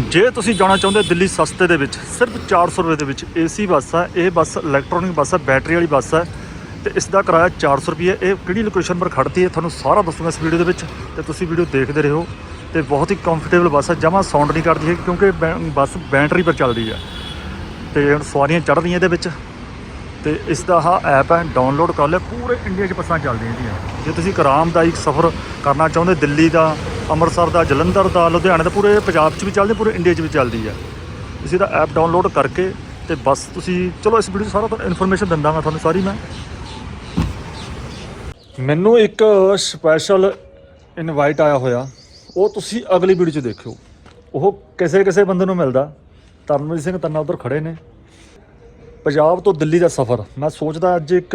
ਜੇ ਤੁਸੀਂ ਜਾਣਾ ਚਾਹੁੰਦੇ ਦਿੱਲੀ ਸਸਤੇ ਦੇ ਵਿੱਚ, ਸਿਰਫ 400 ਰੁਪਏ ਦੇ ਵਿੱਚ ਏਸੀ ਬੱਸ ਹੈ ਇਹ ਬੱਸ ਇਲੈਕਟ੍ਰੋਨਿਕ ਬੱਸ ਹੈ ਬੈਟਰੀ ਵਾਲੀ ਬੱਸ ਹੈ ਤੇ ਇਸ ਦਾ ਕਿਰਾਇਆ 400 ਰੁਪਏ ਇਹ ਕਿਹੜੀ ਲੋਕੇਸ਼ਨ ਪਰ ਖੜਦੀ ਹੈ, ਤੁਹਾਨੂੰ ਸਾਰਾ ਦੱਸੂਗਾ ਇਸ ਵੀਡੀਓ ਦੇ ਵਿੱਚ, ਤੇ ਤੁਸੀਂ ਵੀਡੀਓ ਦੇਖਦੇ ਰਹੋ, ਤੇ ਬਹੁਤ ਹੀ ਕੰਫਰਟੇਬਲ ਬੱਸ ਹੈ ਜਮਾ ਸਾਊਂਡ ਨਹੀਂ ਕਰਦੀ ਹੈ ਕਿਉਂਕਿ ਬੈ- ਬੱਸ ਬੈਟਰੀ ਪਰ ਚੱਲਦੀ ਹੈ ਤੇ ਹੁਣ ਸਵਾਰੀਆਂ ਚੜ੍ਹਦੀਆਂ ਇਹਦੇ ਵਿੱਚ। ਤੇ ਇਸ ਦਾ ਆਹ ਐਪ ਹੈ ਡਾਊਨਲੋਡ ਕਰ ਲਿਓ ਪੂਰੇ ਇੰਡੀਆ 'ਚ ਬੱਸਾਂ ਚੱਲਦੀਆਂ ਇਹਦੀਆਂ ਜੇ ਤੁਸੀਂ ਇੱਕ ਆਰਾਮਦਾਇਕ ਸਫ਼ਰ ਕਰਨਾ ਚਾਹੁੰਦੇ, ਦਿੱਲੀ ਦਾ, ਅੰਮ੍ਰਿਤਸਰ ਦਾ, ਜਲੰਧਰ ਦਾ, ਲੁਧਿਆਣੇ ਦਾ, ਪੂਰੇ ਪੰਜਾਬ 'ਚ ਵੀ ਚੱਲਦੀ ਪੂਰੇ ਇੰਡੀਆ 'ਚ ਵੀ ਚੱਲਦੀ ਹੈ। ਤੁਸੀਂ ਦਾ ਐਪ ਡਾਊਨਲੋਡ ਕਰਕੇ ਤੇ ਬਸ ਤੁਸੀਂ, ਚਲੋ ਇਸ ਵੀਡੀਓ 'ਚ ਸਾਰਾ ਤੁਹਾਨੂੰ ਇਨਫੋਰਮੇਸ਼ਨ ਦਿੰਦਾ ਮੈਂ ਤੁਹਾਨੂੰ ਸਾਰੀ ਮੈਂ। ਮੈਨੂੰ ਇੱਕ ਸਪੈਸ਼ਲ ਇਨਵਾਈਟ ਆਇਆ ਹੋਇਆ। ਉਹ ਤੁਸੀਂ ਅਗਲੀ ਵੀਡੀਓ 'ਚ ਦੇਖਿਓ। ਉਹ ਕਿਸੇ ਕਿਸੇ ਬੰਦੇ ਨੂੰ ਮਿਲਦਾ। ਤਰਨਵੀਰ ਸਿੰਘ ਤੰਨਾ ਉਧਰ ਖੜੇ ਨੇ। ਪੰਜਾਬ ਤੋਂ ਦਿੱਲੀ ਦਾ ਸਫ਼ਰ ਮੈਂ ਸੋਚਦਾ ਅੱਜ ਇੱਕ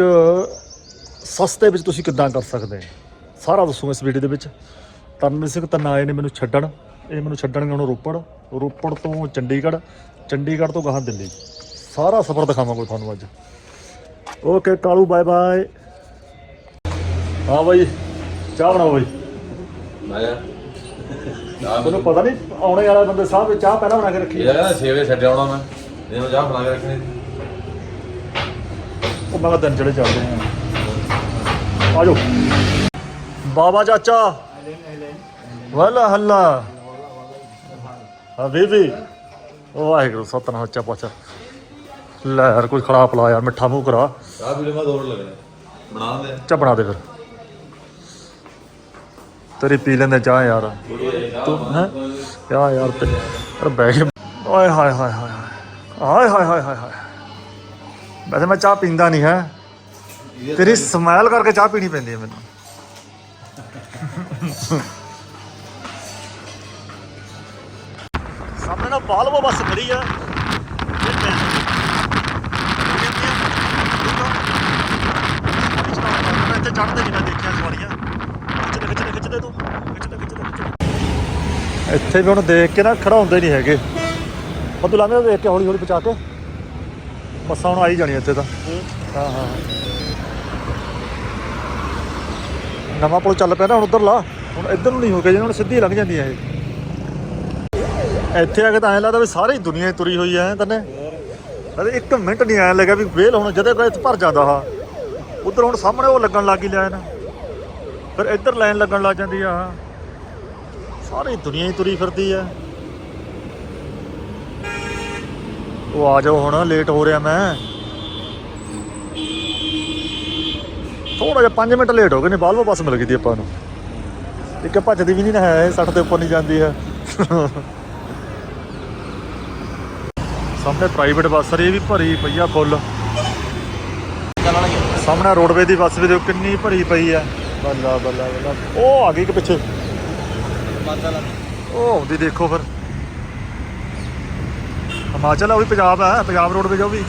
ਸਸਤੇ ਵਿੱਚ ਤੁਸੀਂ ਕਿੱਦਾਂ ਕਰ ਸਕਦੇ ਹੋ? ਸਾਰਾ ਦੱਸੂਗਾ ਇਸ ਵੀਡੀਓ ਦੇ ਵਿੱਚ। ਤਰਨਵੀਰ ਸਿੰਘ ਤੰਨਾ ਆਏ ਨੇ ਮੈਨੂੰ ਛੱਡਣ ਇਹ ਮੈਨੂੰ ਛੱਡਣਗੇ ਹੁਣ ਰੋਪੜ। ਰੋਪੜ ਤੋਂ ਚੰਡੀਗੜ੍ਹ ਚੰਡੀਗੜ੍ਹ ਤੋਂ ਗਾਹਾਂ ਦਿੱਲੀ। ਸਾਰਾ ਸਫ਼ਰ ਦਿਖਾਵਾਂਗਾ ਤੁਹਾਨੂੰ ਅੱਜ। ਓਕੇ ਕਾਲੂ ਬਾਏ ਬਾਏ ਹਾਂ ਬਾਈ ਚਾਹ ਬਣਾਓ ਬਾਈ। ਆਇਆ ਤੁਹਾਨੂੰ ਪਤਾ ਨਹੀਂ ਆਉਣੇ ਵਾਲੇ ਬੰਦੇ ਸਾਹਿਬ ਚਾਹ ਪਹਿਲਾਂ ਬਣਾ ਕੇ ਰੱਖੀ। ਨਾ 6 ਵਜੇ ਛੱਡ ਆਉਣਾ ਮੈਂ। ਇਹਨੂੰ ਚਾਹ ਬਣਾ ਕੇ ਰੱਖਣੀ ਮੈਂ ਕਿਹਾ ਦਿਨ ਜਿਹੜੇ ਚੱਲਦੇ ਆ। ਆਜੋ ਬਾਬਾ ਚਾਚਾ। ਵਾਲਾ ਹੱਲਾ। ਹਬੀਬੀ ਵਾਹਿਗੁਰੂ ਸਤਨਾਮ ਸੱਚਾ ਪਾਤਸ਼ਾਹ। ਲੈ ਯਾਰ ਕੋਈ ਖੜਾ ਪਲਾ ਯਾਰ ਮਿੱਠਾ ਮੂੰਹ ਕਰਾ। ਪੀ ਲੈ ਮੈਂ ਦੌੜ ਲੱਗਣਾ। ਬਣਾ ਦੇ। ਚਾਹ ਬਣਾ ਦੇ ਫਿਰ। ਤੇਰੀ ਪੀ ਲੈਂਦੇ ਚਾਹ ਯਾਰ। ਤੂੰ ਹੈ? ਕਿਆ ਯਾਰ ਤੇ ਕੇ ਓਏ ਹਾਏ ਹਾਏ ਹਾਏ ਹਾਏ। ਹਾਏ ਹਾਏ ਹਾਏ ਹਾਏ। ਵੈਸੇ ਮੈਂ ਚਾਹ ਪੀਂਦਾ ਨਹੀਂ ਹੈ। ਤੇਰੀ ਸਮੈਲ ਕਰਕੇ ਚਾਹ ਪੀਣੀ ਪੈਂਦੀ ਹੈ ਮੈਨੂੰ। ਸਾਹਮਣੇ ਨਾ ਬਾਲਵੋ ਬੱਸ ਖੜੀ ਆ। ਇੱਥੇ ਚੜਦੇ ਨਹੀਂ ਮੈਂ ਦੇਖਿਆ ਸਵਾਰੀਆਂ ਖਿੱਚਦੇ ਖਿੱਚਦੇ ਖਿੱਚਦੇ ਤੂੰ ਖਿੱਚਦੇ ਖਿੱਚਦੇ ਖਿੱਚਦੇ ਇੱਥੇ ਵੀ ਹੁਣ ਦੇਖ ਕੇ ਨਾ ਖੜਾਉਂਦੇ ਨਹੀਂ ਹੈਗੇ। ਉਹ ਤੂੰ ਲਾਵੇਂ ਦੇਖ ਕੇ ਹੌਲੀ ਹੌਲੀ ਪਹੁੰਚਾ ਕੇ। ਬੱਸਾਂ ਹੁਣ ਆਈ ਜਾਣੀਆਂ ਇੱਥੇ ਤਾਂ। ਹਾਂ। ਹਾਂ ਨਵਾਂ ਪੁਲ ਚੱਲ ਪਿਆ ਨਾ ਹੁਣ ਉਧਰ ਲਾ। ਹੁਣ ਇੱਧਰ ਨੂੰ ਨਹੀਂ ਹੋ ਕੇ ਜੇ ਹੁਣ ਸਿੱਧੀ ਲੰਘ ਜਾਂਦੀਆਂ ਇਹ। ਇੱਥੇ ਆ ਕੇ ਤਾਂ ਐਂ ਲੱਗਦਾ ਵੀ ਸਾਰੀ ਦੁਨੀਆ ਹੀ ਤੁਰੀ ਹੋਈ ਐ ਤੈਨੇ ਅਰੇ ਇੱਕ ਮਿੰਟ ਨਹੀਂ ਐਂ ਲੱਗਾ ਵੀ ਵੇਲ ਹੁਣ ਜਦੇ ਕੋਈ ਇੱਥੇ ਭਰ ਜਾਂਦਾ ਹਾ। ਉਧਰ ਹੁਣ ਸਾਹਮਣੇ ਉਹ ਲੱਗਣ ਲੱਗ ਗਈ ਲਾਈਨ ਫਿਰ ਇੱਧਰ ਲਾਈਨ ਲੱਗਣ ਲੱਗ ਜਾਂਦੀ ਆ ਸਾਰੀ ਦੁਨੀਆ ਹੀ ਤੁਰੀ ਫਿਰਦੀ ਆ ਉਹ ਆ ਜਾਓ ਹੁਣ ਲੇਟ ਹੋ ਰਿਹਾ ਮੈਂ। ਥੋੜਾ ਜਿਹਾ 5 ਮਿੰਟ ਲੇਟ ਹੋ ਗਏ ਨੇ ਬਾਲਵਾ ਬੱਸ ਮਿਲ ਗਈ ਦੀ ਆਪਾਂ ਨੂੰ। ਇੱਕ ਭੱਜਦੀ ਵੀ ਨਹੀਂ ਨਾ ਹੈ 60 ਦੇ ਉੱਪਰ ਨਹੀਂ ਜਾਂਦੀ ਹੈ। ਸਾਹਮਣੇ ਪ੍ਰਾਈਵੇਟ ਬੱਸ ਰਹੀ ਵੀ ਭਰੀ ਪਈ ਆ ਫੁੱਲ ਸਾਹਮਣੇ ਰੋਡਵੇ ਦੀ ਬੱਸ ਵੀ ਦੇਖੋ ਕਿੰਨੀ ਭਰੀ ਪਈ ਆ। ਬੱਲਾ ਬੱਲਾ ਬੱਲਾ। ਉਹ ਆ ਗਈ ਕਿ ਪਿੱਛੇ। ਉਹ ਆਉਂਦੀ ਦੇਖੋ ਫਿਰ। ਹਿਮਾਚਲ ਆ, ਉਹ ਵੀ ਪੰਜਾਬ ਹੈ ਪੰਜਾਬ ਰੋਡਵੇਜ ਆ ਉਹ ਵੀ।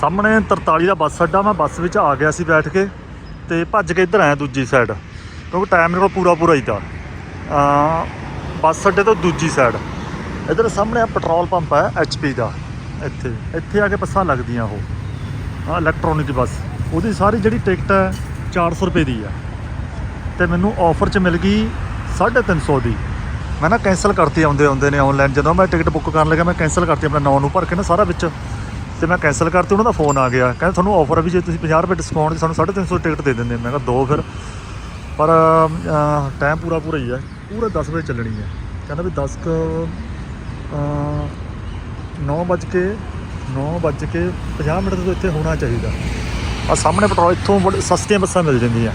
ਸਾਹਮਣੇ 43 ਦਾ ਬੱਸ ਅੱਡਾ, ਮੈਂ ਬੱਸ ਵਿੱਚ ਆ ਗਿਆ ਸੀ ਬੈਠ ਕੇ ਤੇ ਭੱਜ ਕੇ ਇੱਧਰ ਆਇਆ ਦੂਜੀ ਸਾਈਡ ਕਿਉਂਕਿ ਟਾਈਮ ਮੇਰੇ ਕੋਲ ਪੂਰਾ ਪੂਰਾ ਹੀ ਤਾਂ। ਅ ਬੱਸ ਅੱਡੇ ਤੋਂ ਦੂਜੀ ਸਾਈਡ ਇੱਧਰ ਸਾਹਮਣੇ ਆ ਪੈਟਰੋਲ ਪੰਪ ਹੈ ਐਚਪੀ ਦਾ। ਇੱਥੇ ਇੱਥੇ ਆ ਕੇ ਬੱਸਾਂ ਲੱਗਦੀਆਂ ਉਹ। ਹਾਂ ਇਲੈਕਟ੍ਰੋਨਿਕ ਬੱਸ। ਉਹਦੀ ਸਾਰੀ ਜਿਹੜੀ ਟਿਕਟ ਹੈ 400 ਰੁਪਏ ਦੀ ਆ। ਤੇ ਮੈਨੂੰ ਆਫਰ 'ਚ ਮਿਲ ਗਈ 350 ਦੀ। ਮੈਂ ਨਾ ਕੈਨਸਲ ਕਰਤੀ ਆਉਂਦੇ ਆਉਂਦੇ ਨੇ ਆਨਲਾਈਨ ਜਦੋਂ ਮੈਂ ਟਿਕਟ ਬੁੱਕ ਕਰਨ ਲੱਗਾ, ਮੈਂ ਕੈਨਸਲ ਕਰਤੀ ਆਪਣਾ ਨਾਂ ਨੂੰ ਭਰ ਕੇ ਨਾ ਸਾਰਾ ਵਿੱਚ। ਤੇ ਮੈਂ ਕੈਨਸਲ ਕਰਤੀ, ਉਹਨਾਂ ਦਾ ਫੋਨ ਆ ਗਿਆ। ਕਹਿੰਦਾ ਤੁਹਾਨੂੰ ਆਫਰ ਵੀ ਜੇ ਤੁਸੀਂ 50 ਰੁਪਏ ਡਿਸਕਾਊਂਟ ਦੀ ਸਾਨੂੰ 350 ਟਿਕਟ ਦੇ ਦਿੰਦੇ। ਮੈਂ ਕਿਹਾ ਦੋ ਫਿਰ। ਪਰ ਟਾਈਮ ਪੂਰਾ ਪੂਰਾ ਹੀ ਹੈ ਪੂਰਾ 10 ਵਜੇ ਚੱਲਣੀ ਹੈ ਕਹਿੰਦਾ ਵੀ 10 ਕ 9 ਵੱਜ ਕੇ 9 ਵੱਜ ਕੇ 50 ਮਿੰਟ ਤੋਂ ਇੱਥੇ ਹੋਣਾ ਚਾਹੀਦਾ। ਆ ਸਾਹਮਣੇ ਪੈਟਰੋਲ ਇੱਥੋਂ ਬੜੀ ਸਸਤੀਆਂ ਬੱਸਾਂ ਮਿਲ ਜਾਂਦੀਆਂ।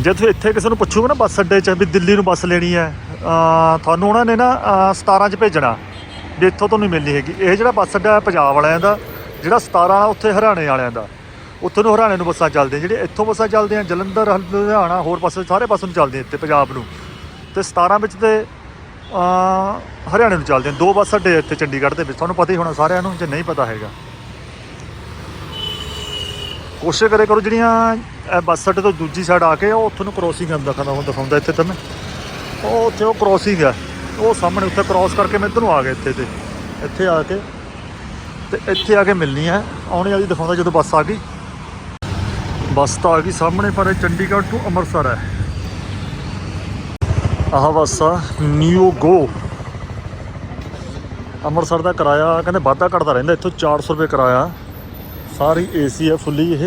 ਜੇ ਤੁਸੀਂ ਇੱਥੇ ਕਿਸੇ ਨੂੰ ਪੁੱਛੋਗੇ ਨਾ ਬੱਸ ਅੱਡੇ 'ਚ ਵੀ ਦਿੱਲੀ ਨੂੰ ਬੱਸ ਲੈਣੀ ਹੈ ਤੁਹਾਨੂੰ ਉਹਨਾਂ ਨੇ ਨਾ, ਅਹ 17 'ਚ ਭੇਜਣਾ ਵੀ ਇੱਥੋਂ ਤੁਹਾਨੂੰ ਮਿਲਣੀ ਹੈਗੀ। ਇਹ ਜਿਹੜਾ ਬੱਸ ਅੱਡਾ ਹੈ ਪੰਜਾਬ ਵਾਲਿਆਂ ਦਾ, ਜਿਹੜਾ 17 ਉੱਥੇ ਹਰਿਆਣੇ ਵਾਲਿਆਂ ਦਾ। ਉੱਥੋਂ ਨੂੰ ਹਰਿਆਣੇ ਨੂੰ ਬੱਸਾਂ ਚੱਲਦੀਆਂ ਜਿਹੜੇ ਇੱਥੋਂ ਬੱਸਾਂ ਚੱਲਦੀਆਂ, ਜਲੰਧਰ, ਲੁਧਿਆਣਾ, ਹੋਰ ਪਾਸੇ ਸਾਰੇ ਪਾਸੇ ਨੂੰ ਚੱਲਦੀਆਂ ਇੱਥੇ ਪੰਜਾਬ ਨੂੰ। ਤੇ 17 ਵਿੱਚ ਤੇ ਹਰਿਆਣੇ ਨੂੰ ਚੱਲਦੇ ਦੋ ਬੱਸ ਅੱਡੇ ਇੱਥੇ ਚੰਡੀਗੜ੍ਹ ਦੇ ਵਿੱਚ। ਤੁਹਾਨੂੰ ਪਤਾ ਹੀ ਹੋਣਾ ਸਾਰਿਆਂ ਨੂੰ, ਜੇ ਨਹੀਂ ਪਤਾ ਹੈਗਾ। ਕੋਸ਼ਿਸ਼ ਕਰੇ ਕਰੋ ਜਿਹੜੀਆਂ ਬੱਸ ਅੱਡੇ ਤੋਂ ਦੂਜੀ ਸਾਈਡ ਆ ਕੇ ਉਹ ਉੱਥੋਂ ਨੂੰ ਕ੍ਰੋਸਿੰਗ ਆਉਂਦਾ ਖਾਣਾ ਹੁਣ ਦਿਖਾਉਂਦਾ ਇੱਥੇ ਤੁਹਾਨੂੰ ਉਹ ਉੱਥੇ ਉਹ ਕ੍ਰੋਸਿੰਗ ਆ। ਉਹ ਸਾਹਮਣੇ ਉੱਥੇ ਕ੍ਰਾਸ ਕਰਕੇ ਮੈਂ ਇੱਧਰ ਨੂੰ ਆ ਗਿਆ ਇੱਥੇ ਤੇ। ਇੱਥੇ ਆ ਕੇ, ਤੇ ਇੱਥੇ ਆ ਕੇ ਮਿਲਣੀ ਹੈ ਆਉਣੇ ਵਾਲੀ ਦਿਖਾਉਂਦਾ ਜਦੋਂ ਬੱਸ ਆ ਗਈ। ਬੱਸ ਤਾਂ ਆ ਗਈ ਸਾਹਮਣੇ, ਪਰ ਇਹ ਚੰਡੀਗੜ੍ਹ ਤੋਂ ਅੰਮ੍ਰਿਤਸਰ ਹੈ। ਆਹ ਬੱਸ ਆ ਨਿਊ ਗੋ ਅੰਮ੍ਰਿਤਸਰ ਦਾ ਕਿਰਾਇਆ ਕਹਿੰਦੇ ਵਾਧਾ ਘਟਦਾ ਰਹਿੰਦਾ, ਇੱਥੋਂ 400 ਰੁਪਏ ਕਿਰਾਇਆ। ਸਾਰੀ ਏਸੀ ਹੈ, ਫੁੱਲੀ ਇਹ।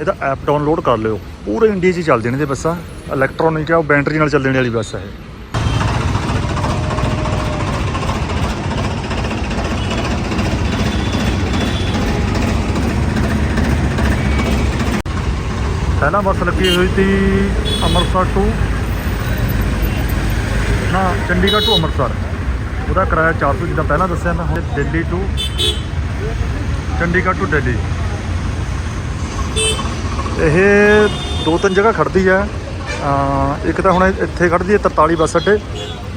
ਇਹਦਾ ਐਪ ਡਾਊਨਲੋਡ ਕਰ ਲਿਓ। ਪੂਰੇ ਇੰਡੀਆ 'ਚ ਹੀ ਚੱਲਦੀਆਂ ਨੇ ਇਹ ਬੱਸਾਂ। ਇਲੈਕਟ੍ਰੋਨਿਕ ਆ, ਉਹ ਬੈਟਰੀ ਨਾਲ ਚੱਲਣ ਵਾਲੀ ਬੱਸ ਹੈ ਪਹਿਲਾਂ ਬੱਸ ਲੱਗੀ ਹੋਈ ਸੀ ਅੰਮ੍ਰਿਤਸਰ ਤੋਂ। ਨਾ, ਚੰਡੀਗੜ੍ਹ ਤੋਂ ਅੰਮ੍ਰਿਤਸਰ। ਉਹਦਾ ਕਿਰਾਇਆ 400 ਜਿੱਦਾਂ ਪਹਿਲਾਂ ਦੱਸਿਆ ਮੈਂ ਹੁਣ, ਦਿੱਲੀ ਤੋਂ। ਚੰਡੀਗੜ੍ਹ ਟੂ ਦਿੱਲੀ। ਇਹ ਦੋ ਤਿੰਨ ਜਗ੍ਹਾ ਖੜਦੀ ਹੈ ਇੱਕ ਤਾਂ ਹੁਣ ਇੱਥੇ ਖੜਦੀ ਹੈ 43 ਬੱਸ ਅੱਡੇ।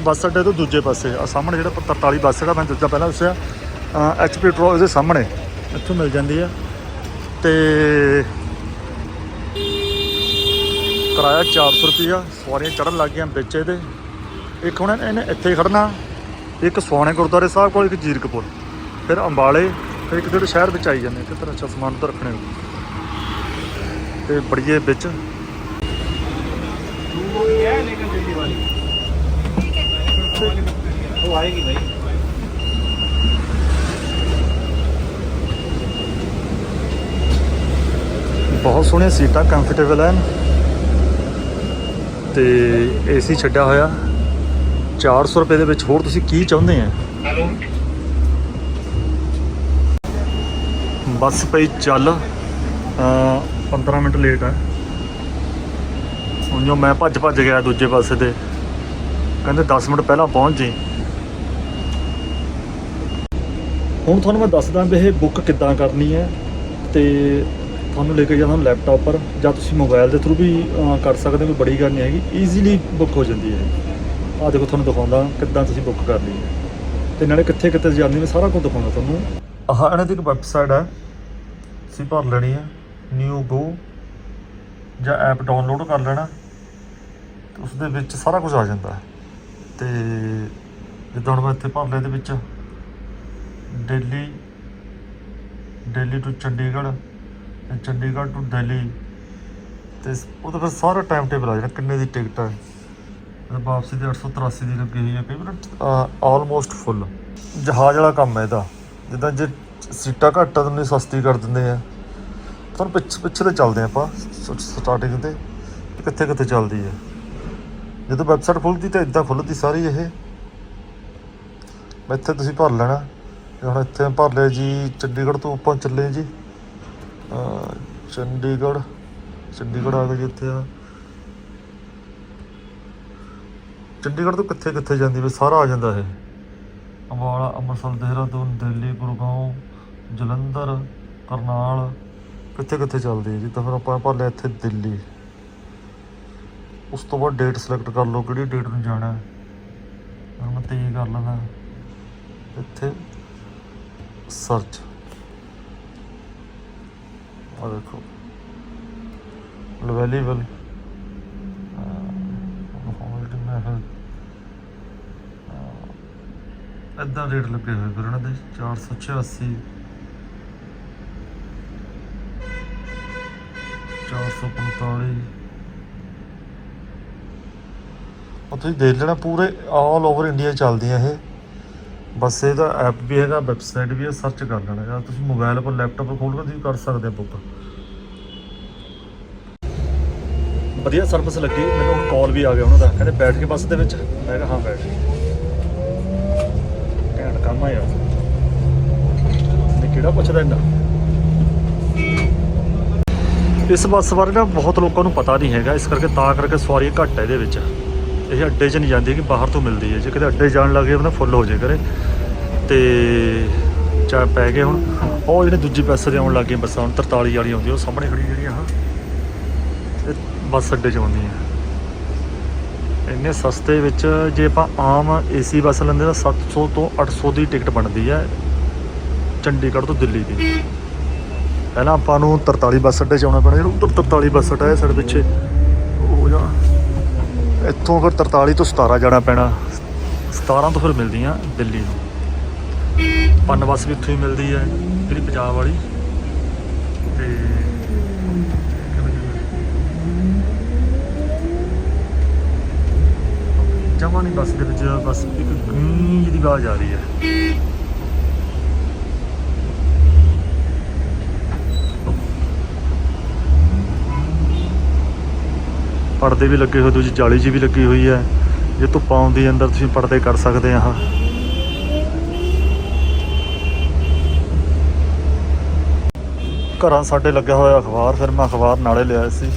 ਬੱਸ ਅੱਡੇ ਤੋਂ ਦੂਜੇ ਪਾਸੇ। ਆ ਸਾਹਮਣੇ ਜਿਹੜਾ 43 ਬੱਸ ਜਿਹੜਾ ਮੈਂ ਜਿੱਦਾਂ ਪਹਿਲਾਂ ਦੱਸਿਆ ਐਚਪੀ ਪੈਟਰੋਲ ਦੇ ਸਾਹਮਣੇ। ਇੱਥੋਂ ਮਿਲ ਜਾਂਦੀ ਹੈ ਤੇ ਕਿਰਾਇਆ 400 ਰੁਪਈਆ, ਸਵਾਰੀਆਂ ਚੜਨ ਲੱਗ ਗਈਆਂ ਵਿੱਚ ਇਹਦੇ। ਇੱਕ ਹੁਣ ਇਹਨੇ ਇੱਥੇ ਹੀ ਖੜਨਾ ਇੱਕ ਸੋਹਣੇ ਗੁਰਦੁਆਰੇ ਸਾਹਿਬ ਕੋਲ, ਇੱਕ ਜੀਰਕਪੁਰ। ਫਿਰ ਅੰਬਾਲੇ ਤੇ ਇੱਕ ਜਿਹੜੇ ਸ਼ਹਿਰ ਵਿੱਚ ਆਈ ਜਾਂਦੇ ਤੇ ਤਰ੍ਹਾਂ ਅੱਛਾ ਸਮਾਨ ਉਧਰ ਰੱਖਣੇ ਤੇ ਬੜੀਏ ਵਿੱਚ। ਬਹੁਤ ਸੋਹਣੀਆਂ ਸੀਟਾਂ ਕੰਫਰਟੇਬਲ ਹਨ ਤੇ ਏਸੀ ਛੱਡਿਆ ਹੋਇਆ। 400 ਰੁਪਏ ਦੇ ਵਿੱਚ ਹੋਰ ਤੁਸੀਂ ਕੀ ਚਾਹੁੰਦੇ ਆ? ਬੱਸ ਪਈ ਚੱਲ। ਅ 15 ਮਿੰਟ ਲੇਟ ਹੈ ਹੁਣ ਜੋ ਮੈਂ ਭੱਜ ਭੱਜ ਗਿਆ ਦੂਜੇ ਪਾਸੇ ਤੇ। ਕਹਿੰਦੇ 10 ਮਿੰਟ ਪਹਿਲਾਂ ਪਹੁੰਚ ਜੀ ਹੁਣ ਤੁਹਾਨੂੰ ਮੈਂ ਦੱਸਦਾ ਵੀ ਇਹ ਬੁੱਕ ਕਿੱਦਾਂ ਕਰਨੀ ਹੈ ਤੇ ਤੁਹਾਨੂੰ ਲੈ ਕੇ ਜਾਣਾ ਲੈਪਟਾਪ ਪਰ ਜਾਂ ਤੁਸੀਂ ਮੋਬਾਈਲ ਦੇ ਥਰੂ ਵੀ ਕਰ ਸਕਦੇ ਹੋ, ਕੋਈ ਬੜੀ ਗੱਲ ਨਹੀਂ ਹੈਗੀ। ਈਜ਼ੀਲੀ ਬੁੱਕ ਹੋ ਜਾਂਦੀ ਹੈ। ਆਹ ਦੇਖੋ, ਤੁਹਾਨੂੰ ਦਿਖਾਉਂਦਾ ਕਿੱਦਾਂ ਤੁਸੀਂ ਬੁੱਕ ਕਰਨੀ ਹੈ। ਤੇ ਨਾਲੇ ਕਿੱਥੇ ਕਿੱਥੇ ਜਾਂਦੀ ਨੇ ਸਾਰਾ ਕੁਝ ਦਿਖਾਉਂਦਾ ਤੁਹਾਨੂੰ। ਆਹ, ਇਹਨਾਂ ਦੀ ਇੱਕ ਵੈਬਸਾਈਟ ਹੈ। ਤੁਸੀਂ ਭਰ ਲੈਣੀ ਹੈ ਨਿਊ ਗੋ ਜਾਂ ਐਪ ਡਾਊਨਲੋਡ ਕਰ ਲੈਣਾ, ਤੇ ਉਸ ਦੇ ਵਿੱਚ ਸਾਰਾ ਕੁਝ ਆ ਜਾਂਦਾ। ਹੈ ਤੇ ਜਿੱਦਾਂ ਹੁਣ ਮੈਂ ਇੱਥੇ ਭਰ ਲਿਆ ਦੇ ਵਿੱਚ, ਦਿੱਲੀ ਦਿੱਲੀ ਤੋਂ ਚੰਡੀਗੜ੍ਹ ਤੇ ਚੰਡੀਗੜ੍ਹ ਤੋਂ ਦਿੱਲੀ ਤੇ ਉਹਦਾ ਫਿਰ ਸਾਰਾ ਟਾਈਮ ਟੇਬਲ ਆ ਜਾਣਾ ਕਿੰਨੇ ਦੀ ਟਿਕਟ ਹੈ ਤੇ ਵਾਪਸੀ ਦੀ 883 ਦੀ ਲੱਗੀ ਹੋਈ ਹੈ ਕਈ ਵਾਰ ਆਲਮੋਸਟ ਫੁੱਲ ਜਹਾਜ਼ ਵਾਲਾ ਕੰਮ ਹੈ ਇਹਦਾ। ਜਿੱਦਾਂ ਜੇ ਸੀਟਾਂ ਘੱਟ ਆ ਤਾਂ ਉਹਨੇ ਸਸਤੀ ਕਰ ਦਿੰਦੇ ਆ। ਤੁਹਾਨੂੰ ਪਿੱਛੇ ਪਿੱਛੇ ਤੇ ਚੱਲਦੇ ਆ ਆਪਾਂ ਸਟਾਰਟਿੰਗ ਤੇ ਕਿੱਥੇ ਕਿੱਥੇ ਚੱਲਦੀ ਹੈ। ਜਦੋਂ ਵੈਬਸਾਈਟ ਖੁੱਲਦੀ ਤਾਂ ਇਦਾਂ ਖੁੱਲਦੀ ਸਾਰੀ ਇਹ। ਇੱਥੇ ਤੁਸੀਂ ਭਰ ਲੈਣਾ। ਹੁਣ ਇੱਥੇ ਭਰ ਲਿਆ ਜੀ, ਚੰਡੀਗੜ੍ਹ ਤੋਂ ਆਪਾਂ ਚੱਲੇ ਜੀ। ਚੰਡੀਗੜ੍ਹ ਚੰਡੀਗੜ੍ਹ ਆ ਗਏ ਜੀ ਇੱਥੇ ਆ। ਚੰਡੀਗੜ੍ਹ ਤੋਂ ਕਿੱਥੇ ਕਿੱਥੇ ਜਾਂਦੀ ਵੀ ਸਾਰਾ ਆ ਜਾਂਦਾ ਇਹ। ਅੰਬਾਲਾ, ਅੰਮ੍ਰਿਤਸਰ, ਦੇਹਰਾਦੂਨ, ਦਿੱਲੀ ਗੁਰਗਾਉਂ ਜਲੰਧਰ, ਕਰਨਾਲ ਕਿੱਥੇ ਕਿੱਥੇ ਚੱਲਦੀ ਹੈ ਜੀ? ਤਾਂ ਫਿਰ ਆਪਾਂ ਭਰ ਲਿਆ ਇੱਥੇ ਦਿੱਲੀ। ਉਸ ਤੋਂ ਬਾਅਦ ਡੇਟ ਸਿਲੈਕਟ ਕਰ ਲਓ, ਕਿਹੜੀ ਡੇਟ ਨੂੰ ਜਾਣਾ ਹੈ। ਮੈਂ ਤੇਜ਼ ਕਰ ਲੈਂਦਾ। ਇੱਥੇ ਸਰਚ ਆ ਦੇਖੋ। ਅਵੇਲੇਬਲ ਇਦਾਂ ਰੇਟ ਲੱਗੇ ਹੋਏ ਫਿਰ ਇਹਨਾਂ ਦੇ 486 445 ਉਹ ਤੁਸੀਂ ਦੇਖ ਲੈਣਾ, ਪੂਰੇ ਆਲ ਓਵਰ ਇੰਡੀਆ ਚੱਲਦੀਆਂ ਇਹ। ਬਸ ਇਹਦਾ ਐਪ ਵੀ ਹੈਗਾ ਵੈਬਸਾਈਟ ਵੀ ਹੈ ਸਰਚ ਕਰ ਲੈਣਾ ਜਾਂ ਤੁਸੀਂ ਮੋਬਾਈਲ ਪਰ ਲੈਪਟਾਪ ਪਰ ਖੋਲ ਕੇ ਤੁਸੀਂ ਕਰ ਸਕਦੇ ਆ ਬੁੱਕ ਵਧੀਆ ਸਰਵਿਸ ਲੱਗੀ, ਮੈਨੂੰ ਹੁਣ ਕਾਲ ਵੀ ਆ ਗਿਆ ਉਹਨਾਂ ਦਾ। ਕਹਿੰਦੇ ਬੈਠ ਕੇ ਬੱਸ ਦੇ ਵਿੱਚ। ਮੈਂ ਕਿਹਾ, ਹਾਂ, ਬੈਠ। ਕੇ ਘੈਂਟ ਕੰਮ ਆ ਯਾਰ। ਨੇ ਕਿਹੜਾ ਪੁੱਛਦਾ ਇੰਨਾ? ਇਸ ਬੱਸ ਬਾਰੇ ਨਾ ਬਹੁਤ ਲੋਕਾਂ ਨੂੰ ਪਤਾ ਨਹੀਂ ਹੈਗਾ, ਇਸ ਕਰਕੇ ਤਾਂ ਕਰਕੇ ਸਵਾਰੀ ਘੱਟ ਹੈ ਇਹਦੇ ਵਿੱਚ। ਇਹ ਅੱਡੇ 'ਚ ਨਹੀਂ ਜਾਂਦੀ ਕਿ ਬਾਹਰ ਤੋਂ ਮਿਲਦੀ ਹੈ। ਜੇ ਕਿਤੇ ਅੱਡੇ ਜਾਣ ਲੱਗੇ ਉਹਦਾ ਫੁੱਲ ਹੋ ਜੇ ਕਰੇ ਤੇ ਚਾ ਪੈ ਗਏ ਹੁਣ। ਉਹ ਜਿਹੜੇ ਦੂਜੀ ਬੱਸ ਦੇ ਆਉਣ ਲੱਗੇ ਬੱਸਾਂ, ਹੁਣ 43 ਵਾਲੀ ਆਉਂਦੀ ਉਹ ਸਾਹਮਣੇ ਖੜੀ ਜਿਹੜੀਆਂ ਹਾਂ। ਇਹ ਬੱਸ ਅੱਡੇ 'ਚ ਆਉਂਦੀ ਹੈ ਇੰਨੇ ਸਸਤੇ ਵਿੱਚ ਜੇ ਆਪਾਂ ਆਮ ਏਸੀ ਬੱਸ ਲੈਂਦੇ ਤਾਂ 700 ਤੋਂ 800 ਦੀ ਟਿਕਟ ਬਣਦੀ ਹੈ ਚੰਡੀਗੜ੍ਹ ਤੋਂ ਦਿੱਲੀ ਦੀ। ਪਹਿਲਾਂ ਆਪਾਂ ਨੂੰ 43 ਬੱਸ ਅੱਡੇ 'ਚ ਆਉਣਾ ਪੈਣਾ, ਜਿਹੜਾ ਉੱਧਰ 43 ਬੱਸ ਅੱਡਾ ਹੈ, ਸਾਡੇ ਪਿੱਛੇ, ਉਹ ਜਾ ਇੱਥੋਂ ਫਿਰ 43 ਤੋਂ 17 ਜਾਣਾ ਪੈਣਾ 17 ਤੋਂ ਫਿਰ ਮਿਲਦੀ ਆ ਦਿੱਲੀ ਨੂੰ। ਪੰਨ ਬੱਸ ਵੀ ਇੱਥੋਂ ਹੀ ਮਿਲਦੀ ਹੈ, ਜਿਹੜੀ ਪੰਜਾਬ ਵਾਲੀ। ਤੇ ਜਮਾਨੀ ਬੱਸ ਦੇ ਵਿੱਚ, ਬੱਸ ਇੱਕ ਗੂੰਜ ਦੀ ਆਵਾਜ਼ ਆ ਰਹੀ ਹੈ। ਪਰਦੇ ਵੀ ਲੱਗੇ ਹੋਏ, ਦੂਜੀ ਜਾਲੀ ਜੀ ਵੀ ਲੱਗੀ ਹੋਈ ਹੈ। ਜੇ ਧੁੱਪ ਆਉਂਦੀ ਹੈ ਅੰਦਰ, ਤੁਸੀਂ ਪਰਦੇ ਕਰ ਸਕਦੇ ਆ। ਘਰਾਂ ਸਾਡੇ ਲੱਗਿਆ ਹੋਇਆ ਅਖਬਾਰ, ਫਿਰ ਮੈਂ ਅਖਬਾਰ ਨਾਲੇ ਲਿਆ ਸੀ।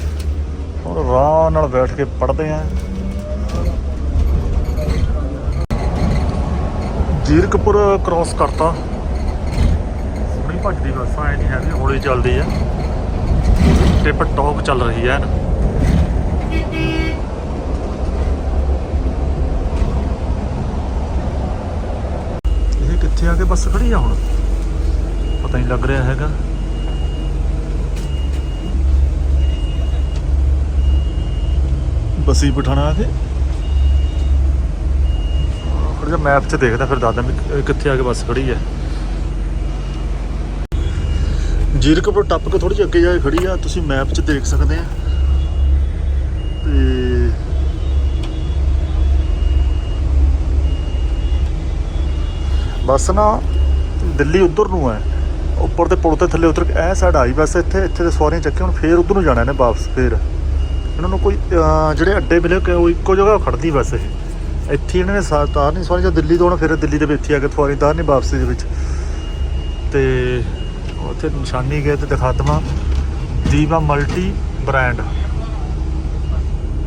ਹੁਣ ਆਰਾਮ ਨਾਲ ਬੈਠ ਕੇ ਪੜ੍ਹਦੇ ਆਂ। ਜੀਰਕਪੁਰ ਕ੍ਰਾਸ ਕਰਤਾ। ਹੁਣੀ ਭੱਜਦੀ ਬੱਸ, ਐ ਨਹੀਂ ਹੈਗੀ, ਹੌਲੀ ਚੱਲਦੀ ਹੈ ਟਿਪ ਟੌਪ ਚੱਲ ਰਹੀ ਹੈ। ਨਾ ਇਹ ਕਿੱਥੇ ਆ ਕੇ ਬੱਸ ਖੜੀ ਆ ਹੁਣ? ਪਤਾ ਨਹੀਂ ਲੱਗ ਰਿਹਾ ਹੈਗਾ। ਬਸੀ ਪਠਾਣਾ ਆ ਫਿਰ ਜੇ ਮੈਪ 'ਚ ਦੇਖਦਾ, ਫਿਰ ਦੱਸਦਾ ਵੀ ਕਿੱਥੇ ਆ ਕੇ ਬੱਸ ਖੜੀ ਹੈ। ਜੀਰਕਪੁਰ ਟੱਪ ਕੇ ਥੋੜੀ ਜਿਹੀ ਅੱਗੇ ਜਾ ਕੇ ਖੜੀ ਆ। ਤੁਸੀਂ ਮੈਪ 'ਚ ਦੇਖ ਸਕਦੇ ਆ ਤੇ ਬੱਸ ਨਾ ਦਿੱਲੀ ਉਧਰ ਨੂੰ ਹੈ। ਉੱਪਰ ਤੇ ਪੁਲ ਤੇ ਥੱਲੇ ਉਤਰ ਕੇ ਇਹ ਸਾਈਡ ਆਈ ਬੱਸ ਇੱਥੇ ਇੱਥੇ ਤੇ ਸਵਾਰੀਆਂ ਚੱਕੇ ਹੁਣ ਫੇਰ ਉਧਰ ਨੂੰ ਜਾਣਾ ਇਹਨੇ ਵਾਪਸ, ਫੇਰ। ਇਹਨਾਂ ਨੂੰ ਕੋਈ ਜਿਹੜੇ ਅੱਡੇ ਮਿਲੇ ਉਹ ਇੱਕੋ ਜਗ੍ਹਾ ਖੜਦੀ ਬੱਸ ਇਹ। ਇੱਥੇ ਇਹਨਾਂ ਨੇ ਤਾਰ ਨਹੀਂ ਸਵਾਰੀ ਜਦ ਦਿੱਲੀ ਤੋਂ ਆਉਣਾ ਫਿਰ ਦਿੱਲੀ ਦੇ ਵਿੱਚ ਹੀ ਆ ਕੇ ਸਵਾਰੀ ਤਾਰ ਨਹੀਂ ਵਾਪਸੀ ਦੇ ਵਿੱਚ। ਤੇ ਉੱਥੇ ਨਿਸ਼ਾਨੀ ਗਏ ਤੇ ਦਿਖਾ ਦਵਾਂ। ਦੀਵਾ ਮਲਟੀ ਬ੍ਰਾਂਡ।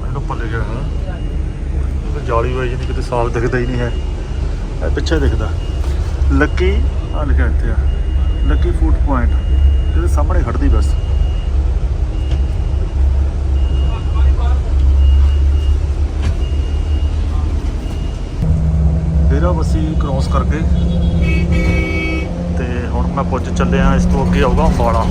ਇਹਨੂੰ ਭੁੱਲ ਗਿਆ ਜਾਲੀ ਵਾਈ ਨਹੀਂ, ਕਿਤੇ ਸਾਫ਼ ਦਿਖਦਾ ਹੀ ਨਹੀਂ ਹੈ। ਇਹ ਪਿੱਛੇ ਦਿਖਦਾ। ਲੱਕੀ ਆ ਲਿਖਿਆ ਇੱਥੇ ਆ, ਲੱਕੀ ਫੂਡ ਪੁਆਇੰਟ ਇਹਦੇ ਸਾਹਮਣੇ ਖੜਦੀ ਬੱਸ। ਡੇਰਾ ਬੱਸੀ ਕ੍ਰਾਸ ਕਰਕੇ, ਤੇ ਹੁਣ ਮੈਂ ਪੁੱਜ ਚੱਲਿਆ, ਇਸ ਤੋਂ ਅੱਗੇ ਆਊਗਾ ਅੰਬਾਲਾ।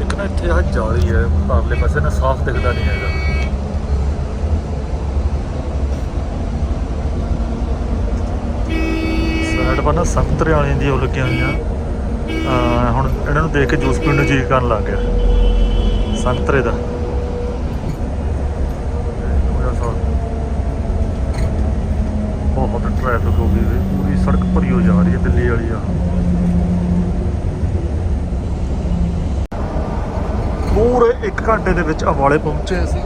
ਇੱਕ ਨਾ ਇੱਥੇ ਆ ਜਾਲੀ ਹੈ ਪਰਲੇ ਪਾਸੇ ਨਾ ਸਾਫ਼ ਦਿਖਦਾ ਨਹੀਂ ਹੈਗਾ। ਸਾਈਡ ਨਾ ਸੰਤਰੇ ਵਾਲੀਆਂ ਦੀ ਉਹ ਲੱਗੀਆਂ ਹੋਈਆਂ। ਹੁਣ ਇਹਨਾਂ ਨੂੰ ਦੇਖ ਕੇ ਜੂਸ ਪੀਣ ਨੂੰ ਜੀ ਕਰਨ ਲੱਗ ਗਿਆ। ਸੰਤਰੇ ਦਾ। ਬਹੁਤ ਟ੍ਰੈਫਿਕ ਹੋ ਗਈ ਪੂਰੀ ਸੜਕ ਭਰੀ ਹੋ ਜਾ ਰਹੀ ਹੈ ਦਿੱਲੀ ਵਾਲੀ ਆ। ਪੂਰੇ 1 ਘੰਟੇ ਦੇ ਵਿੱਚ ਅੰਬਾਲੇ ਪਹੁੰਚੇ ਅਸੀਂ।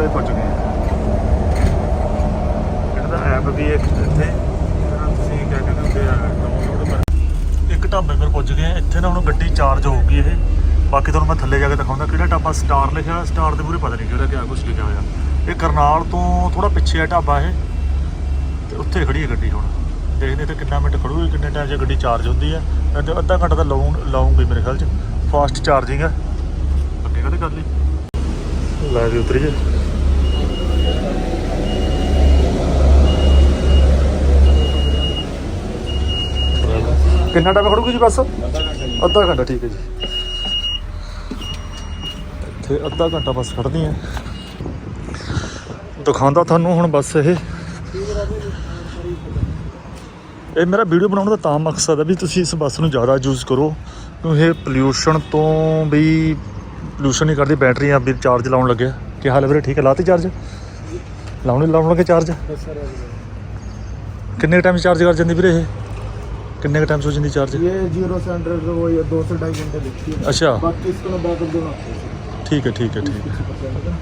ਅੰਬਾਲੇ ਪਹੁੰਚ ਗਏ ਇਹਦਾ ਐਪ ਵੀ ਇੱਕ ਇੱਥੇ ਤੁਸੀਂ ਕਿਆ ਕਹਿੰਦੇ ਹੁੰਦੇ ਆ ਡਾਊਨਲੋਡ ਕਰ ਇੱਕ ਢਾਬੇ ਪਰ ਪੁੱਜ ਗਏ ਆ। ਇੱਥੇ ਨਾ ਹੁਣ ਗੱਡੀ ਚਾਰਜ ਹੋਊਗੀ ਇਹ। ਬਾਕੀ ਤੁਹਾਨੂੰ ਮੈਂ ਥੱਲੇ ਜਾ ਕੇ ਦਿਖਾਉਂਦਾ ਕਿਹੜਾ ਢਾਬਾ ਸਟਾਰ ਲਿਖਿਆ ਸਟਾਰ ਦੇ ਪੂਰੇ ਪਤਾ ਨਹੀਂ ਕਿਹੜਾ ਕਿਆ ਕੁਝ ਲਿਖਿਆ ਹੋਇਆ। ਇਹ ਕਰਨਾਲ ਤੋਂ ਥੋੜਾ ਪਿੱਛੇ ਆ ਢਾਬਾ ਇਹ। ਤੇ ਉੱਥੇ ਖੜੀ ਹੈ ਗੱਡੀ ਹੁਣ। ਦੇਖਦੇ ਤੇ ਕਿੰਨਾ ਮਿੰਟ ਖੜੂਗੀ, ਕਿੰਨੇ ਟਾਈਮ 'ਚ ਗੱਡੀ ਚਾਰਜ ਹੁੰਦੀ ਹੈ ਤੇ ਅੱਧਾ ਘੰਟਾ ਤਾਂ ਲਾਉਂ ਲਾਉਂਗੀ ਮੇਰੇ ਖਿਆਲ 'ਚ। ਫਾਸਟ ਚਾਰਜਿੰਗ ਹੈ ਅੱਗੇ ਕਦੇ ਕਰ ਲਈ? ਲੈ ਵੀ ਉਤਰੀ ਜੇ ਕਿੰਨਾ ਟਾਈਮ ਖੜੂਗੀ ਜੀ ਬੱਸ? ਅੱਧਾ ਘੰਟਾ ਠੀਕ ਹੈ ਜੀ। ਇੱਥੇ ਅੱਧਾ ਘੰਟਾ ਬੱਸ ਖੜਦੀ ਹੈ। ਦਿਖਾਉਂਦਾ ਤੁਹਾਨੂੰ ਹੁਣ ਬੱਸ ਇਹ। ਇਹ ਮੇਰਾ ਵੀਡੀਓ ਬਣਾਉਣ ਦਾ ਤਾਂ ਮਕਸਦ ਹੈ ਵੀ ਤੁਸੀਂ ਇਸ ਬੱਸ ਨੂੰ ਜ਼ਿਆਦਾ ਯੂਜ਼ ਕਰੋ। ਕਿਉਂਕਿ ਇਹ ਪੋਲਿਊਸ਼ਨ ਤੋਂ ਵੀ ਪੋਲਿਊਸ਼ਨ ਨਹੀਂ ਕਰਦੀ ਬੈਟਰੀ ਆ ਵੀ ਚਾਰਜ ਲਾਉਣ ਲੱਗਿਆ ਕੀ ਹਾਲ ਵੀਰੇ ਠੀਕ ਹੈ ਲਾਤੀ ਚਾਰਜ ਲਾਉਣੇ ਲਾਉਣ ਲੱਗੇ ਚਾਰਜ ਕਿੰਨੇ ਟਾਈਮ ਚਾਰਜ ਕਰ ਜਾਂਦੀ ਵੀਰੇ ਇਹ? ਕਿੰਨੇ ਕ ਟਾਈਮ ਸੋ ਜਾਂਦੀ ਚਾਰਜ ये जीरो से हंड्रेड वो ये दो से ढाई घंटे दिखती है ਅੱਛਾ बाकी इसको ना बैकअप देना ਠੀਕ ਹੈ ਠੀਕ ਹੈ ਠੀਕ ਹੈ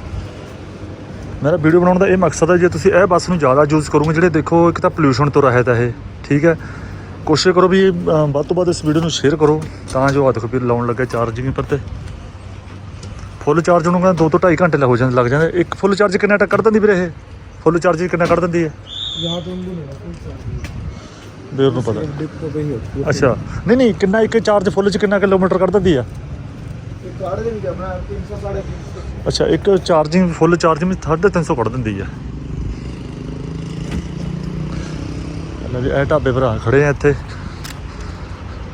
ਮੇਰਾ ਵੀਡੀਓ ਬਣਾਉਣ ਦਾ ਇਹ ਮਕਸਦ ਹੈ ਜੇ ਤੁਸੀਂ ਇਹ ਬੱਸ ਨੂੰ ਜ਼ਿਆਦਾ ਯੂਜ਼ ਕਰੋਗੇ ਜਿਹੜੇ ਦੇਖੋ ਇੱਕ ਤਾਂ ਪੋਲਿਊਸ਼ਨ ਤੋਂ ਰਹਿਤ ਹੈ ਇਹ ਠੀਕ ਹੈ ਕੋਸ਼ਿਸ਼ ਕਰੋ ਵੀ ਅਹ, ਵੱਧ ਤੋਂ ਵੱਧ ਇਸ ਵੀਡੀਓ ਨੂੰ ਸ਼ੇਅਰ ਕਰੋ ਤਾਂ ਜੋ ਆ ਦੇਖੋ ਵੀ ਲਾਉਣ ਲੱਗੇ ਚਾਰਜਿੰਗ ਪਰ ਤੇ ਫੁੱਲ ਚਾਰਜ ਉਹਨੂੰ ਕਹਿੰਦਾ 2 ਤੋਂ 2.5 ਘੰਟੇ ਲੱਗ ਜਾਂਦੇ ਲੱਗ ਜਾਂਦੇ ਇੱਕ ਫੁੱਲ ਚਾਰਜ ਕਿੰਨਾ ਟੱਕ ਕਰ ਦਿੰਦੀ ਵੀਰੇ ਇਹ ਫੁੱਲ ਚਾਰਜ ਕਿੰਨਾ ਕਰ ਦਿੰਦੀ ਹੈ यहाँ तो उनको नहीं फुल चार्ज ਵੀਰ ਨੂੰ ਪਤਾ। ਅੱਛਾ। ਨਹੀਂ ਨਹੀਂ ਕਿੰਨਾ ਇੱਕ ਚਾਰਜ ਫੁੱਲ ਚ ਕਿੰਨਾ ਕਿਲੋਮੀਟਰ ਕੱਢ ਦਿੰਦੀ ਆ? ਇੱਕ ਕਾਰਡ ਦੇ ਵਿੱਚ ਆਪਣਾ 300 350 ਅੱਛਾ ਇੱਕ ਚਾਰਜਿੰਗ ਫੁੱਲ ਚਾਰਜਿੰਗ ਵਿੱਚ 350 ਕੱਢ ਦਿੰਦੀ ਆ। ਲੈ ਜੀ ਇਹ ਢਾਬੇ ਭਰਾ ਖੜੇ ਆ ਇੱਥੇ।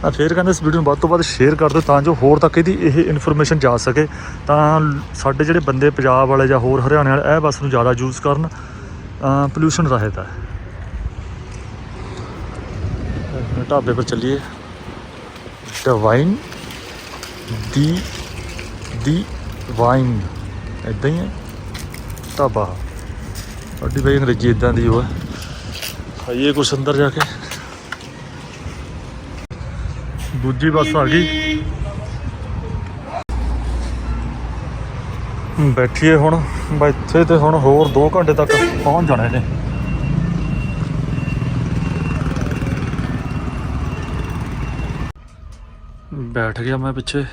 ਆ ਫੇਰ ਕਹਿੰਦੇ ਇਸ ਵੀਡੀਓ ਨੂੰ ਵੱਧ ਤੋਂ ਵੱਧ ਸ਼ੇਅਰ ਕਰ ਦਿਓ ਤਾਂ ਜੋ ਹੋਰ ਤੱਕ ਇਹਦੀ ਇਹ ਇਨਫੋਰਮੇਸ਼ਨ ਜਾ ਸਕੇ। ਤਾਂ ਸਾਡੇ ਜਿਹੜੇ ਬੰਦੇ ਪੰਜਾਬ ਵਾਲੇ ਜਾਂ ਹੋਰ ਹਰਿਆਣੇ ਵਾਲੇ ਇਹ ਬੱਸ ਨੂੰ ਜ਼ਿਆਦਾ ਯੂਜ਼ ਕਰਨ ਪੋਲੂਸ਼ਨ ਰਹਿਤ ਹੈ ਢਾਬੇ ਪਰ ਚੱਲੀਏ। ਡਿਵਾਈਨ ਦੀ ਦੀ ਵਾਈਨ ਇਦਾਂ ਹੀ ਹੈ। ਢਾਬਾ। ਸਾਡੀ ਬਈ ਅੰਗਰੇਜ਼ੀ ਇਦਾਂ ਦੀ ਉਹ ਹੈ। ਖਾਈਏ ਕੁਛ ਅੰਦਰ ਜਾ ਕੇ। ਦੂਜੀ ਬੱਸ ਆ ਗਈ। ਬੈਠੀਏ ਹੁਣ। ਬਾ ਇੱਥੇ ਤੇ ਹੁਣ ਹੋਰ 2 ਘੰਟੇ ਤੱਕ ਪਹੁੰਚ ਜਾਣੇ ਨੇ। ਬੈਠ ਗਿਆ ਮੈਂ ਪਿੱਛੇ।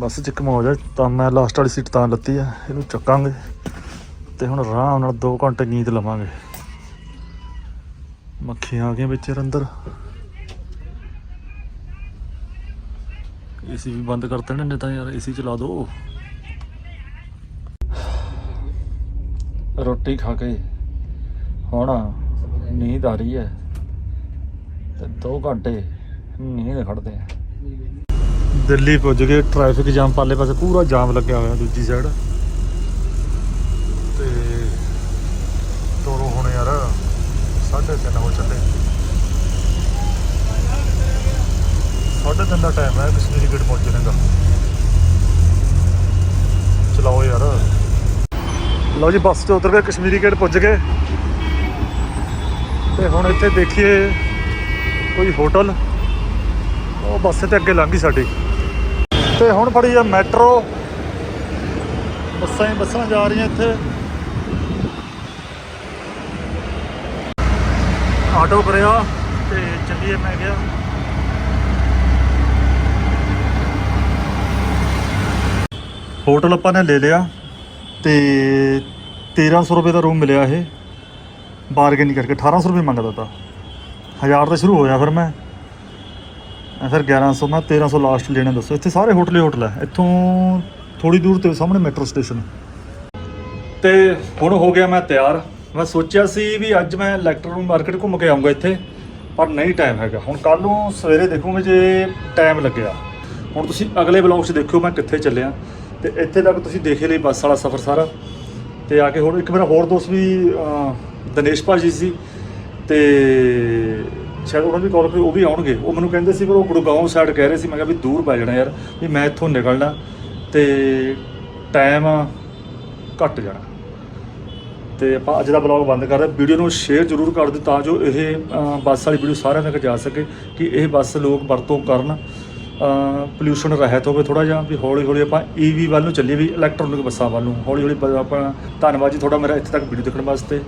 ਬਸ ਚ ਇੱਕ ਮੌਜ ਤਾਂ ਮੈਂ ਲਾਸਟ ਵਾਲੀ ਸੀਟ ਤਾਂ ਲੱਤੀ ਆ, ਇਹਨੂੰ ਚੱਕਾਂਗੇ ਤੇ ਹੁਣ ਆਰਾਮ ਨਾਲ 2 ਘੰਟੇ ਨੀਂਦ ਲਵਾਂਗੇ। ਮੱਖੀਆਂ ਆ ਗਈਆਂ ਵਿੱਚ ਯਾਰ ਅੰਦਰ। ਏਸੀ ਵੀ ਬੰਦ ਕਰ ਨੇ ਨਹੀਂ ਤਾਂ ਯਾਰ ਏਸੀ ਚਲਾ ਦੋ। ਰੋਟੀ ਖਾ ਕੇ ਹੁਣ ਨੀਂਦ ਆ ਰਹੀ ਹੈ ਤੇ 2 ਘੰਟੇ ਨੀਂਦ ਖੜਦੇ ਆ। ਦਿੱਲੀ ਪੁੱਜ ਗਏ ਟ੍ਰੈਫਿਕ ਜਾਮ ਪਾਲੇ ਪਾਸੇ ਪੂਰਾ ਜਾਮ ਲੱਗਿਆ ਹੋਇਆ ਦੂਜੀ ਸਾਈਡ ਤੇ ਤੋਰੋ ਹੁਣ ਯਾਰ 3:30 ਹੋ ਚੱਲੇ। ਸਾਢੇ ਤਿੰਨ ਦਾ ਟਾਈਮ ਹੈ, ਕਸ਼ਮੀਰੀ ਗੇਟ ਪਹੁੰਚਣੇ ਦਾ ਚਲਾਓ ਯਾਰ। ਲਓ ਜੀ, ਬੱਸ ਤੋਂ ਉਤਰ ਕੇ ਕਸ਼ਮੀਰੀ ਗੇਟ ਪੁੱਜ ਗਏ। ਤੇ ਹੁਣ ਇੱਥੇ ਦੇਖੀਏ, ਕੋਈ ਹੋਟਲ ਉਹ ਬੱਸ ਤੇ ਅੱਗੇ ਲੰਘ ਗਈ ਸਾਡੀ। ਤੇ ਹੁਣ ਫੜੀ ਆ ਮੈਟਰੋ। ਬੱਸਾਂ ਹੀ ਬੱਸਾਂ ਜਾ ਰਹੀਆਂ ਇੱਥੇ। ਆਟੋ ਭਰਿਆ ਤੇ ਚੱਲੀਏ ਮੈਂ ਗਿਆ ਹੋਟਲ ਆਪਾਂ ਨੇ ਲੈ ਲਿਆ ਤੇ 1300 ਰੁਪਏ ਦਾ ਰੂਮ ਮਿਲਿਆ ਇਹ। ਬਾਰਗੇਨਿੰਗ ਕਰਕੇ 1800 ਰੁਪਏ ਮੰਗਦਾ ਤਾ। 1000 ਤੋਂ ਸ਼ੁਰੂ ਹੋਇਆ ਫਿਰ ਮੈਂ। ਮੈਂ ਫਿਰ 1100 ਮੈਂ 1300 ਲਾਸਟ ਲੈਣੇ ਦੱਸੋ। ਇੱਥੇ ਸਾਰੇ ਹੋਟਲ ਹੀ ਹੋਟਲ ਹੈ ਇੱਥੋਂ ਥੋੜੀ ਦੂਰ ਤੇ ਸਾਹਮਣੇ ਮੈਟਰੋ ਸਟੇਸ਼ਨ ਤੇ ਹੁਣ ਹੋ ਗਿਆ ਮੈਂ ਤਿਆਰ। ਮੈਂ ਸੋਚਿਆ ਸੀ ਵੀ ਅੱਜ ਮੈਂ ਇਲੈਕਟ੍ਰੋਨ ਮਾਰਕੀਟ ਘੁੰਮ ਕੇ ਆਉਂਗਾ ਇੱਥੇ ਪਰ ਨਹੀਂ ਟਾਈਮ ਹੈਗਾ। ਹੁਣ ਕੱਲ ਨੂੰ ਸਵੇਰੇ ਦੇਖੂਗੇ ਜੇ ਟਾਈਮ ਲੱਗਿਆ। ਹੁਣ ਤੁਸੀਂ ਅਗਲੇ ਬਲੌਗ 'ਚ ਦੇਖਿਓ ਮੈਂ ਕਿੱਥੇ ਚੱਲਿਆ। ਤੇ ਇੱਥੇ ਤੱਕ ਤੁਸੀਂ ਦੇਖੇ ਲਈ ਬੱਸ ਵਾਲਾ ਸਫ਼ਰ ਸਾਰਾ। ਤੇ ਆ ਕੇ ਹੁਣ ਇੱਕ ਮੇਰਾ ਹੋਰ ਦੋਸਤ ਵੀ ਅਹ, ਦਿਨੇਸ਼ ਭਾਜੀ ਸੀ। ਤੇ ਸ਼ਾਇਦ ਉਹਨਾਂ ਦੀ ਕਾਲ ਕਰੀ ਉਹ ਵੀ ਆਉਣਗੇ। ਉਹ ਮੈਨੂੰ ਕਹਿੰਦੇ ਸੀ, ਪਰ ਉਹ ਗੁੜਗਾਉਂ ਸਾਈਡ ਕਹਿ ਰਹੇ ਸੀ, ਮੈਂ ਕਿਹਾ ਵੀ ਦੂਰ ਪੈ ਜਾਣਾ ਯਾਰ, ਵੀ ਮੈਂ ਇੱਥੋਂ ਨਿਕਲਣਾ ਤੇ ਟਾਈਮ ਘੱਟ ਜਾਣਾ। ਤੇ ਆਪਾਂ ਅੱਜ ਦਾ ਬਲੌਗ ਬੰਦ ਕਰਦੇ ਵੀਡੀਓ ਨੂੰ ਸ਼ੇਅਰ ਜ਼ਰੂਰ ਕਰ ਦਿਓ ਤਾਂ ਜੋ ਇਹ ਬੱਸ ਵਾਲੀ ਵੀਡੀਓ ਸਾਰਿਆਂ ਤੱਕ ਜਾ ਸਕੇ ਕਿ ਇਹ ਬੱਸ ਲੋਕ ਵਰਤੋਂ ਕਰਨ। ਪੋਲਿਊਸ਼ਨ ਰਹਿਤ ਹੋਵੇ ਥੋੜਾ ਜਿਹਾ, ਵੀ ਹੌਲੀ ਹੌਲੀ ਆਪਾਂ ਈਵੀ ਵੱਲ ਨੂੰ ਚੱਲੀਏ, ਵੀ ਇਲੈਕਟ੍ਰੋਨਿਕ ਬੱਸਾਂ ਵੱਲ ਨੂੰ। ਹੌਲੀ ਹੌਲੀ ਆਪਾਂ ਧੰਨਵਾਦ ਜੀ ਤੁਹਾਡਾ ਮੇਰਾ ਇੱਥੇ ਤੱਕ ਵੀਡੀਓ ਦੇਖਣ ਵਾਸਤੇ।